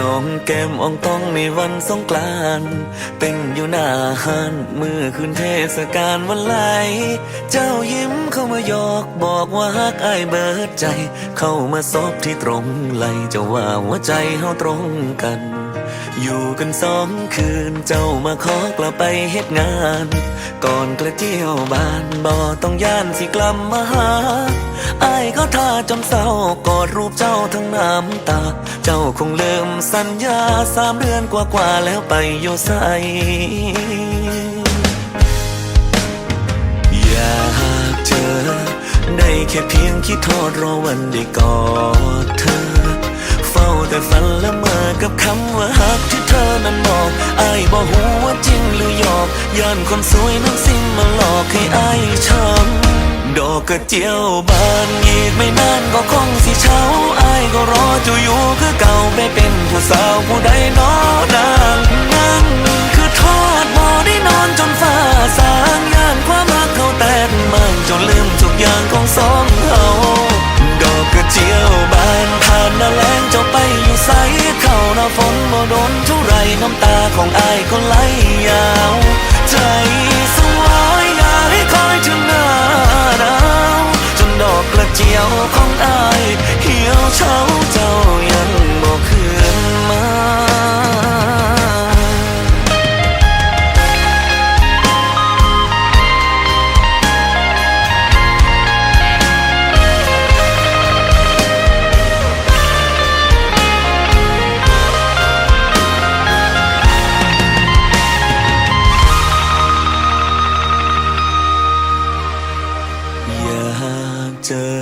น้องแก้มองต้องในวันสงกรานเต้นอยู่หน้าห้านเมื่อคืนเทศกาลวันไหล เจ้ายิ้มเข้ามายอกบอกว่าฮักอายเบิดใจ เข้ามาซบที่ตรงไหลจะว่าหัวใจเฮาตรงกัน อยู่กันสองคืน เจ้ามาขอกลับไปเฮ็ดงาน ก่อนกระเจียวบ้านบ่ต้องย่านสิกลับมาหาอายก็ท่าจนเศร้ากอดรูปเจ้าทั้งน้ำตา เจ้าคงเริ่มสัญญาสามเดือนกว่าๆแล้วไปอยู่ใสอยากเจอ ได้แค่เพียงคิดโทษรอวันได้กอดเธอาแต่ฝันละเมอกับคำว่าฮักที่เธอนั้นบอกอายบอกหัวาจริงหรือหยอกย่านคนสวยนั้นสิ้นมาหลอกให้อายช้ำดอกกระเจียวบานอีกไม่นานก็คงสิเช้าอายก็รอจะอยู่คือเก่าไปเป็นผู้สาวผู้ใดนอนางนั่งคือทอดบ่ได้นอนจนฟ้าสางย่านความรักเขาแตกมันจนลืมทุกอย่างของสองเฮา เจียวบานผ่านหน้าแล้งเจ้าไปอยู่ใสเข้าหน้าฝนบ่โดนเท่าไรน้ำตาของอายก็ไหลยาว ใจสลายอยากให้คอยถึงหน้าหนาวจนดอกกระเจียวของอายเหี่ยวเฉาเจ้า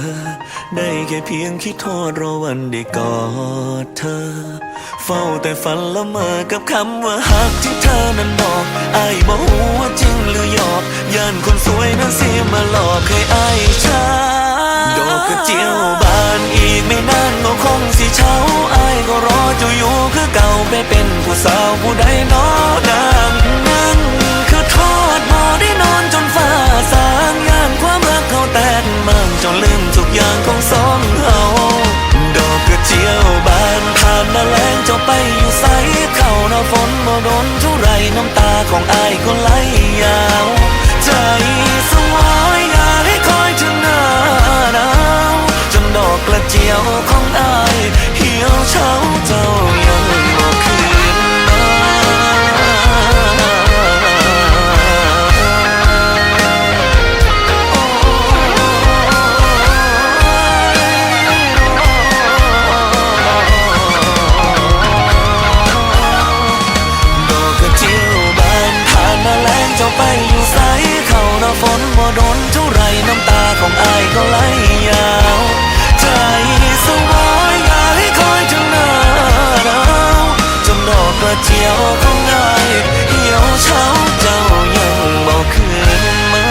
อ ได้แค่เพียงคิดโทษรอวันได้กอดเธอ เฝ้าแต่ฝันละเมอกับคำว่าฮักที่เธอนั้นบอกอายบอกว่าจริงหรือหยอกย่านคนสวยนั้นเสียมาหลอกให้อายชาดอกกระเจียวบานอีกไม่นานก็คงสิเช้าอายก็รอจะอยู่คือเก่าไปเป็นผู้สาวผู้ใดนอ สองเฮาดอกกระเจียวบานผ่านน้าแรงเจ้าไปอยู่ใสเข้าหน้าฝนบ่โดนเท่าไรน้ำตาของอายก็ไหลยาว ใจสวายอยากให้คอยถึงหน้าหนาวจนดอกกระเจียว จ้าไปอยู่ใสเข้าหน้าฝนบ่โดนเท่าไรน้ำตาของอายก็ไหลยาวใจสวายอยากให้คอยถึงหน้าหนาวจนดอกกระเจียวของอายเหี่ยวเฉาเจ้ายังบ่คืนมา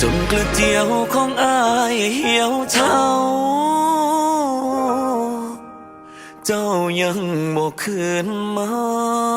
จนกระเจียวของอายเหี่ยวเฉาเจ้ายังบ่คืนมา